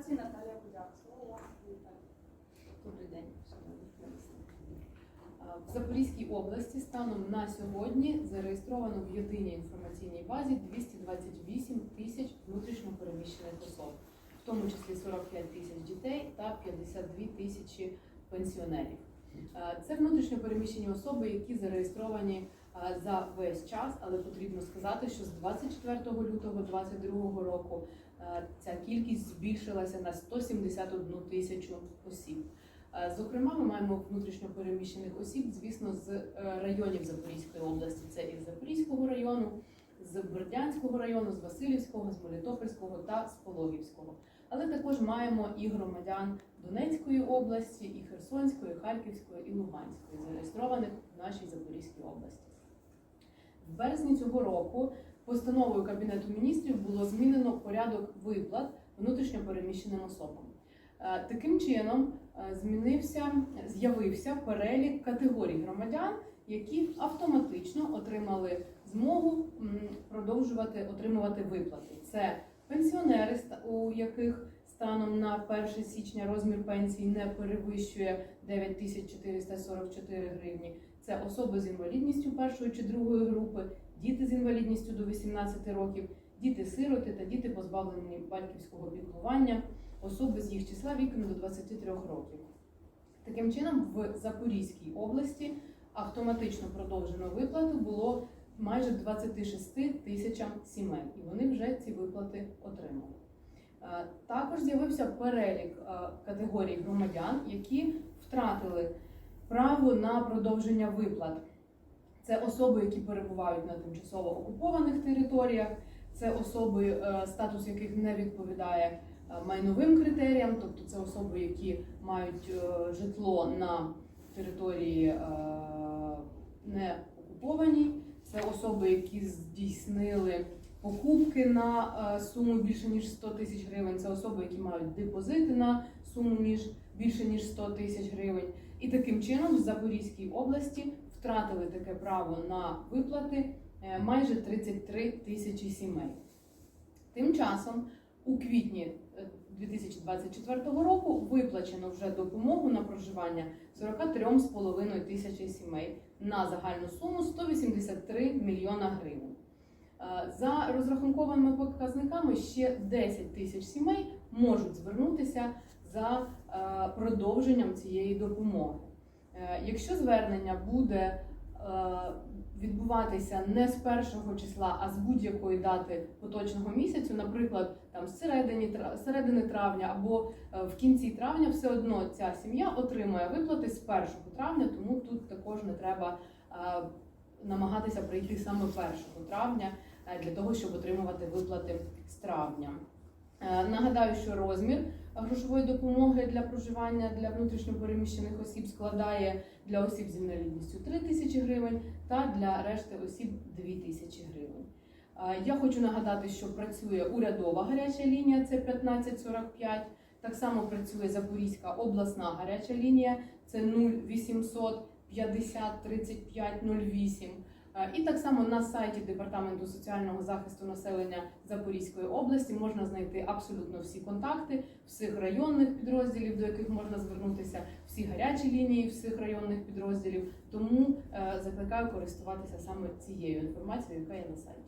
адміністрації Наталія Будяк. Слово. Добрий день, В Запорізькій області станом на сьогодні зареєстровано в єдиній інформаційній базі 228 тисяч внутрішньопереміщених особ, в тому числі 45 тисяч дітей та 52 тисячі пенсіонерів. А, Це внутрішньо переміщені особи, які зареєстровані за весь час, але потрібно сказати, що з 24 лютого 2022 року ця кількість збільшилася на 171 тисячу осіб. Е, Зокрема, ми маємо внутрішньо переміщених осіб, звісно, з е, районів Запорізької області. Це із Запорізького району, з Бердянського району, з Васильівського, з Мелітопольського та з Пологівського. Але також маємо і громадян Донецької області, і Херсонської, і Харківської, і Луганської, зареєстрованих в нашій Запорізькій області. В березні цього року постановою Кабінету міністрів було змінено порядок виплат внутрішньо переміщеним особам. Е, Таким чином е, змінився, з'явився перелік категорій громадян, які автоматично отримали змогу продовжувати отримувати виплати. Це пенсіонери, у яких станом на 1 січня розмір пенсії не перевищує 9444 гривні. Це особи з інвалідністю першої чи другої групи, діти з інвалідністю до 18 років, діти-сироти та діти позбавлені батьківського піклування особи з їх числа віком до 23 років. Таким чином, в Запорізькій області автоматично продовжено виплату було майже 26 тисячам сімей, і вони вже ці виплати отримали. Е, Також з'явився перелік е, категорій громадян, які втратили право на продовження виплат. Це особи, які перебувають на тимчасово окупованих територіях, це особи, е, статус яких не відповідає майновим критеріям, тобто це особи, які мають житло на території е, не окупованій, це особи, які здійснили покупки на е, суму більше ніж 100 тисяч гривень, це особи, які мають депозити на суму ніж більше ніж 100 тисяч гривень. І таким чином в Запорізькій області втратили таке право на виплати е, майже 33 тисячі сімей. Тим часом у квітні е, 2024 року виплачено вже допомогу на проживання 43,5 тисячі сімей на загальну суму 183 мільйона гривень. Е, За розрахунковими показниками ще 10 тисяч сімей можуть звернутися за е, продовженням цієї допомоги. Е, Якщо звернення буде е, відбуватися не з першого числа, а з будь-якої дати поточного місяцю, наприклад, там з середини, середини травня або е, в кінці травня, все одно ця сім'я отримує виплати з 1 травня, тому тут також не треба е, намагатися прийти саме 1 травня е, для того, щоб отримувати виплати з травня. Е, Нагадаю, що розмір грошової допомоги для проживання для внутрішньопереміщених осіб складає для осіб з інвалідністю 3 тисячі гривень та для решти осіб 2 тисячі гривень. Е, Я хочу нагадати, що працює урядова гаряча лінія, це 1545. Так само працює Запорізька обласна гаряча лінія, це 0800 50 35 08. Е, І так само на сайті Департаменту соціального захисту населення Запорізької області можна знайти абсолютно всі контакти всіх районних підрозділів, до яких можна звернутися, всі гарячі лінії всіх районних підрозділів. Тому е, закликаю користуватися саме цією інформацією, яка є на сайті.